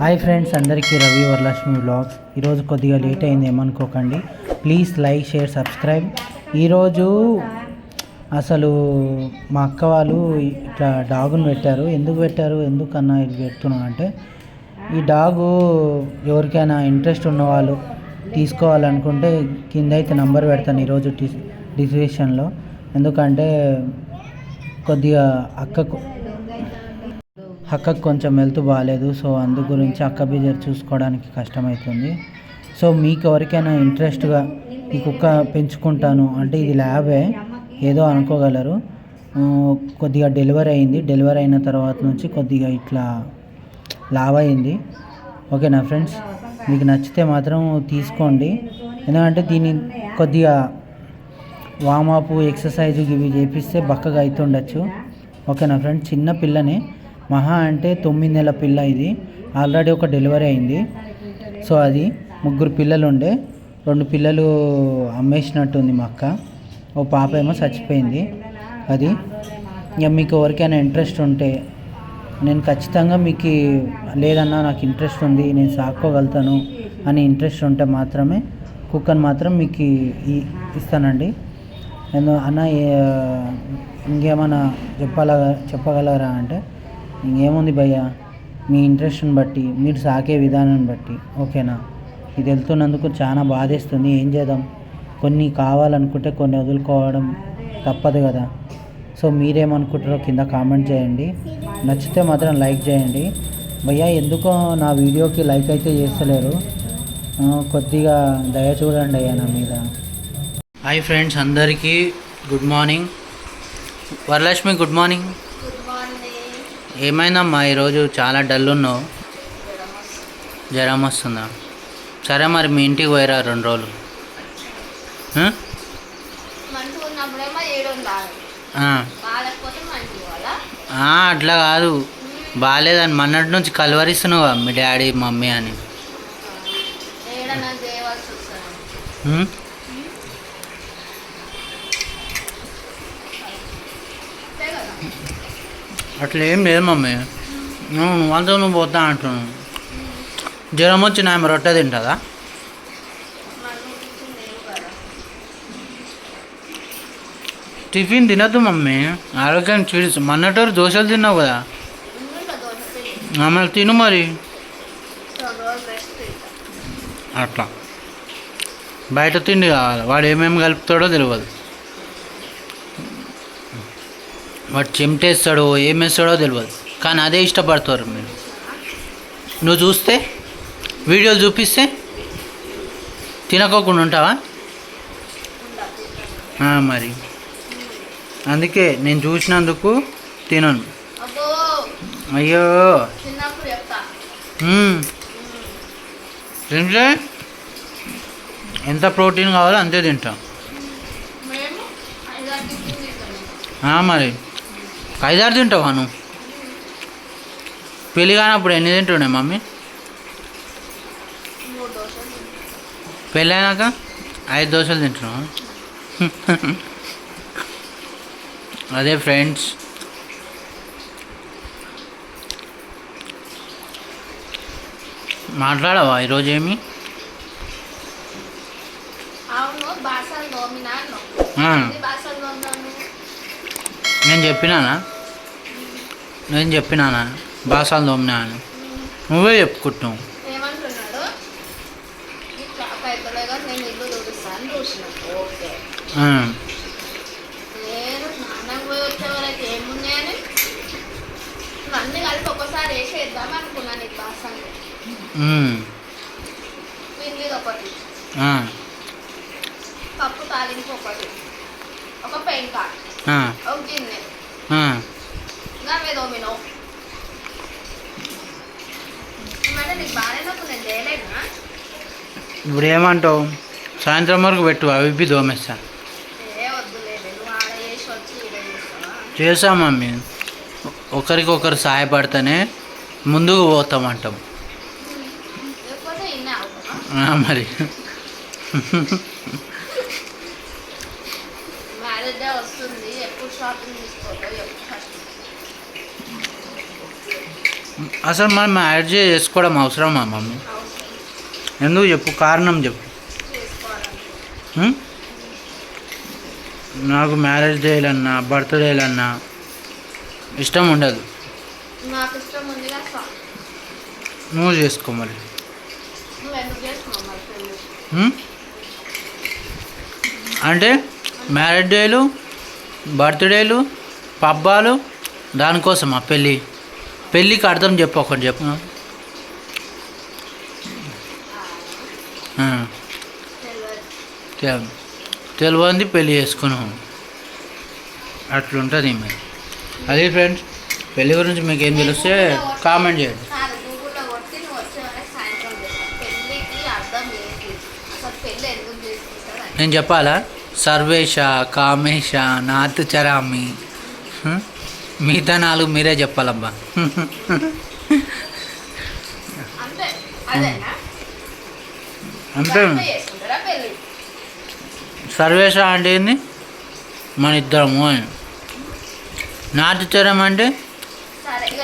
Hi friends అందరికీ Ravi Varalakshmi blogs ఈరోజు కొద్దిగా లేట్ అయింది ఏమనుకోకండి. Please like share subscribe. ఈరోజు అసలు మా అక్క వాళ్ళు ఇట్లా డాగును పెట్టారు. ఎందుకు పెట్టారు? ఎందుకన్నా ఇది పెడుతున్నా అంటే ఈ డాగు ఎవరికైనా ఇంట్రెస్ట్ ఉన్నవాళ్ళు తీసుకోవాలనుకుంటే కింద అయితే నంబర్ పెడతాను ఈరోజు డిస్క్రిప్షన్లో. ఎందుకంటే కొద్దిగా అక్కకు అక్కకు కొంచెం హెల్త్ బాగాలేదు. సో అందు గురించి అక్క బిజర్ చూసుకోవడానికి కష్టమవుతుంది సో మీకు ఎవరికైనా ఇంట్రెస్ట్గా ఈ కుక్క పెంచుకుంటాను అంటే ఇది ల్యాబే ఏదో అనుకోగలరు. కొద్దిగా డెలివరీ అయింది. డెలివరీ అయిన తర్వాత నుంచి కొద్దిగా ఇట్లా లావ్ అయింది. ఓకేనా ఫ్రెండ్స్? మీకు నచ్చితే మాత్రం తీసుకోండి. ఎందుకంటే దీన్ని కొద్దిగా వామప్ ఎక్సర్సైజ్ ఇవి చేపిస్తే బక్కగా అవుతుండొచ్చు ఓకేనా ఫ్రెండ్ చిన్న పిల్లనే. మహా అంటే తొమ్మిది నెలల పిల్ల ఇది. ఆల్రెడీ ఒక డెలివరీ అయింది. సో అది ముగ్గురు పిల్లలు ఉండే రెండు పిల్లలు అమ్మేసినట్టుంది మా అక్క. ఓ పాప ఏమో చచ్చిపోయింది. అది ఇక మీకు ఎవరికైనా ఇంట్రెస్ట్ ఉంటే నేను ఖచ్చితంగా మీకు లేదన్నా నాకు ఇంట్రెస్ట్ ఉంది నేను సాక్కోగలుగుతాను అని ఇంట్రెస్ట్ ఉంటే మాత్రమే కుక్కను మాత్రం మీకు ఇస్తానండి. నేను అన్న ఇంకేమైనా చెప్పాల చెప్పగలరా అంటే ఇంకేముంది భయ్య? మీ ఇంట్రెస్ట్ని బట్టి మీరు సాకే విధానాన్ని బట్టి ఓకేనా? ఇది వెళ్తున్నందుకు చాలా బాధేస్తుంది. ఏం చేద్దాం? కొన్ని కావాలనుకుంటే కొన్ని వదులుకోవడం తప్పదు కదా. సో మీరేమనుకుంటారో కింద కామెంట్ చేయండి. నచ్చితే మాత్రం లైక్ చేయండి. భయ్యా ఎందుకో నా వీడియోకి లైక్ అయితే చేస్తలేరు. కొద్దిగా దయ చూడండి అయ్యా నా మీద. హాయ్ ఫ్రెండ్స్ అందరికీ good morning. Varalakshmi good morning. ఏమైందమ్మా ఈరోజు చాలా డల్ ఉన్నావు జ్వరం వస్తుందా? సరే మరి మీ ఇంటికి పోయిరా రెండు రోజులు. అట్లా కాదు. బాగాలేదని మొన్నటి నుంచి కలవరిస్తున్నావు మీ డాడీ మమ్మీ అని. అట్లా ఏం లేదు మమ్మీ. నువ్వు నువ్వంతా నువ్వు పోతా అంటున్నావు. జ్వరం వచ్చిన ఆమె రొట్టె తింటుందా? టిఫిన్ తినద్దు మమ్మీ. ఆరోగ్యాన్ని చీడు మొన్నటోరు దోశలు తిన్నావు కదా? మమ్మల్ని తిను మరి. అట్లా. బయట తిండి కావాలి. వాడు ఏమేమి కలుపుతాడో తెలియదు వాడు చెమటేస్తాడో ఏం వేస్తాడో తెలియదు కానీ అదే ఇష్టపడతారు మీరు. నువ్వు చూస్తే వీడియోలు చూపిస్తే తినకోకుండా ఉంటావా? మరి. అందుకే నేను చూసినందుకు తినను. అయ్యో. తింటే ఎంత ప్రోటీన్ కావాలో అంతే తింటాం. మరి. ఐదారు తింటావా నువ్వు? పెళ్ళి కానప్పుడు ఎన్ని తింటుండే మమ్మీ? మూడు దోశలు తింటాం. పెళ్ళి అయినాక ఐదు దోశలు తింటున్నావా? అదే ఫ్రెండ్స్. మాట్లాడవా ఈరోజు ఏమి? అవును బాసలు నేను చెప్పినానా? బాసాలు తోమినా అని నువ్వే చెప్పుకుంటున్నావు. ఏమంటున్నాడు? ఈ నేను ఇల్లు తుడుస్తాను చూసిన ఓకే. ఆ, నేను స్నానం పోయి వచ్చే వరకు ఇవన్నీ కలిపి ఒకసారి వేసేద్దాం అనుకున్నాను ఈ బాసంలో ఒకటి. ఆ, పప్పు తాలింపు ఒకటి. ఒక పెంక ఆ, ఒక గిన్నె. ఆ. ఇంకా మీద ఓమినో ఏమంటే నీకు బాగానే నాకు నేను చేయలేనా? ఇప్పుడు ఏమంటావు సాయంత్రం వరకు పెట్టు అవి దోమేస్తా. ఏ వద్దులేదు నువ్వు ఆడ చేసి వచ్చి ఈడ చేస్తావా? చేసా మమ్మీ. ఒకరికొకరు సహాయపడితేనే ముందుకు పోతామంటాం. లేకపోతే ఇన్నే అవుతావా? ఆ, మరి. మ్యారేజ్ డే వస్తుంది ఎప్పుడు షాపింగ్ తీసుకోవద్దు ఎప్పుడు ఫస్ట్ అసలు మనం మ్యారేజ్ చేసుకోవడం అవసరమా మమ్మీ? ఎందుకు చెప్పు? కారణం చెప్పు? నాకు మ్యారేజ్ డేలన్నా బర్త్డేలన్నా ఇష్టం ఉండదు. నువ్వు చేసుకో మరి? అంటే మ్యారేజ్ డేలు బర్త్డేలు పబ్బాలు దానికోసమా పెళ్ళి? పెళ్ళికి అర్థం చెప్పు ఒకటి చెప్పు. తెలియదు పెళ్ళి చేసుకున్నాం అట్లుంటుంది మరి. అది ఫ్రెండ్స్ పెళ్ళి గురించి మీకు ఏం తెలిస్తే కామెంట్ చేయండి. నేను చెప్పాలా? సర్వేష కామేశ నాత్ చరామి? మిగతా నాలుగు మీరే చెప్పాలబ్బా. అంతే సర్వేష అంటే ఏంది? మన ఇద్దరము చరం అంటే? సరే ఇక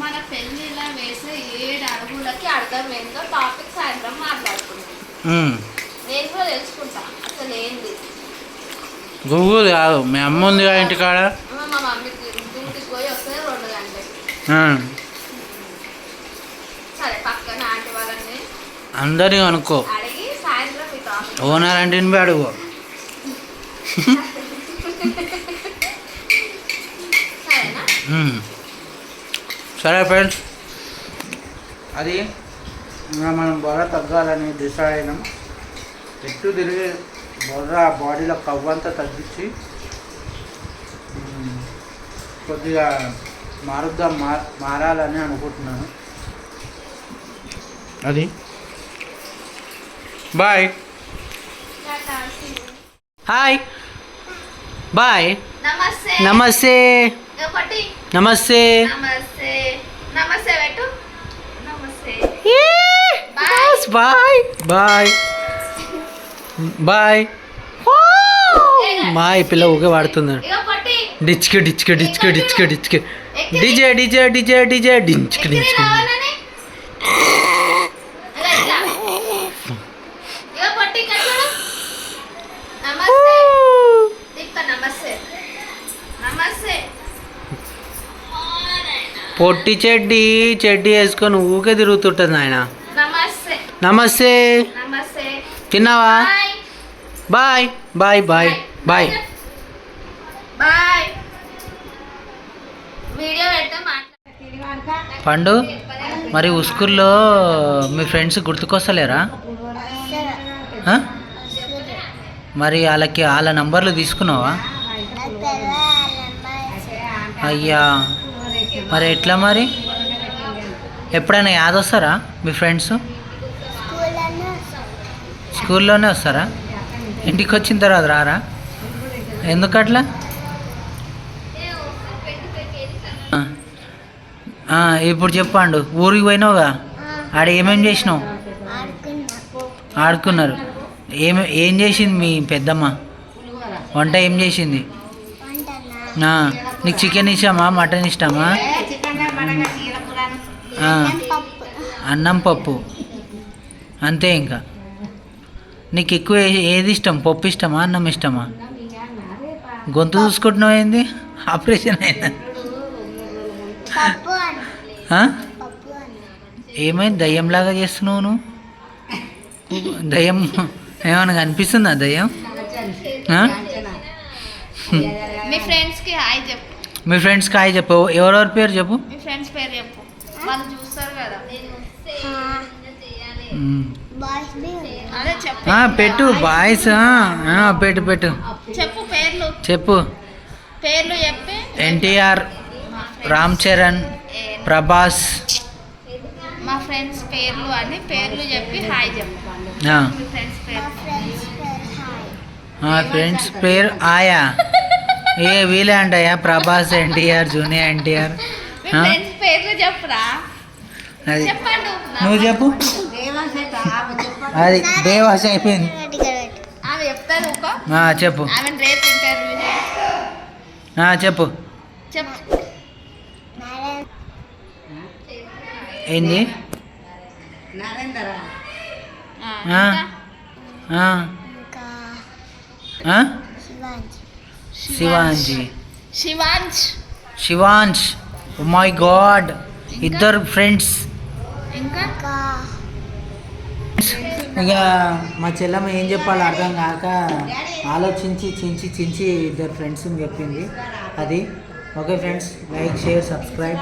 మన పెళ్ళిలా వేసే ఏడు అడుగులకి అర్థం ఏందో టాపిక్ సాయంత్రం మాట్లాడుకుందాం. ఉమ్. నేను కూడా తెలుసుకుంటా. అసలు ఏంది? గూగుల్ కాదు. మీ అమ్మ ఉంది కదా ఇంటికాడ? మా మమ్మీకి డ్యూటీకి పోయి వస్తే రెండు గంటలకి. ఆ, సరే పక్కన ఆంటీ వాళ్ళని అందరిని అనుకో అడిగి సాయంత్రం టాపిక్ ఓనర్ అంటే అడుగు. సరేనా. సరే ఫ్రెండ్స్. అది మనం బొర్ర తగ్గాలని డిసైడ్ అయినాం ఎట్టు తిరిగి బొర్ర బాడీలో కవ్వంతా తగ్గించి కొద్దిగా మారుద్దాం మా మారాలని అనుకుంటున్నాను. అది. బాయ్. హాయ్. బాయ్. నమస్తే. నమస్తే. నమస్తే. నమస్తే నమస్తే. పెట్టు నమస్తే Yes, bye. Bye. బాయ్ మా ఈ పిల్ల ఇక పట్టి డిచ్కి డిచ్కి డిచ్కి డిచ్కి డిచ్కి డిజే డిజే డిజే డిజే డించ్కి డించ్కి రావాలని ఇక ఇట్లా. ఇక పట్టి ఇక్కడ చూడు. నమస్తే దీప్క నమస్తే నమస్తే పొట్టి చెడ్డి చెడ్డి వేసుకొని ఊకే తిరుగుతుంటుంది ఆయన నమస్తే. తిన్నావా? బాయ్. బాయ్. బాయ్ బాయ్ పండు మరి ఉస్కూల్లో మీ ఫ్రెండ్స్ గుర్తుకొస్తలేరా? మరి వాళ్ళకి వాళ్ళ నంబర్లు తీసుకున్నావా? అయ్యా. మరి ఎట్లా మరి? ఎప్పుడైనా యాదొస్తారా మీ ఫ్రెండ్స్? స్కూల్లోనే వస్తారా? ఇంటికి వచ్చిన తర్వాత రారా? ఎందుకట్లా? ఇప్పుడు చెప్పండు. ఊరికి పోయినావుగా? ఆడ ఏమేం చేసినావు? ఆడుకున్నారు. ఏమి ఏం చేసింది మీ పెద్దమ్మ? వంట ఏం చేసింది? నీకు చికెన్ ఇష్టమా? మటన్ ఇష్టమా? అన్నం పప్పు. అంతే ఇంకా. నీకు ఎక్కువ ఏది ఇష్టం? పప్పు ఇష్టమా? అన్నం ఇష్టమా? గొంతు చూసుకుంటున్నావు ఏంది? ఆపరేషన్ అయిందా? ఏమైంది? దయ్యంలాగా చేస్తున్నావు నువ్వు? దయ్యం ఏమైనా కనిపిస్తుందా దయ్యం? ఆ? మీ ఫ్రెండ్స్కి హాయ్ చెప్పు. మీ ఫ్రెండ్స్కి హాయ్ చెప్పు. ఎవరెవరి పేరు చెప్పు? మీ ఫ్రెండ్స్ పేరు చెప్పు. వాళ్ళు చూస్తారు కదా. అదే చెప్పు. పెట్టు బాయ్స్ పెట్టు పెట్టు. చెప్పు పేర్లు. చెప్పు. పేర్లు చెప్పి. ఎన్టీఆర్ రామ్ చరణ్ ప్రభాస్. మా ఫ్రెండ్స్ పేర్లు అని పేర్లు చెప్పి హాయ్ చెప్పు. ఫ్రెండ్స్ పేరు. ఫ్రెండ్స్ పేరు ఆయా. ఏ వీలే అంటాయా ప్రభాస్ ఎన్టీఆర్ జూనియర్ ఎన్టీఆర్. అది నువ్వు చెప్పు. అది దేవాస అయిపోయింది. చెప్పు. చెప్పు. ఏంది? ఆ, శివాంజీ. శివాంశ్ శివాంశ్ మై గాడ్ ఇద్దరు ఫ్రెండ్స్ ఇంకా? ఇక? మా చెల్లమ్మ ఏం చెప్పాలో అర్థం కాక ఆలోచించి చించి చించి ఇద్దరు ఫ్రెండ్స్ చెప్పింది. అది. Okay friends like share subscribe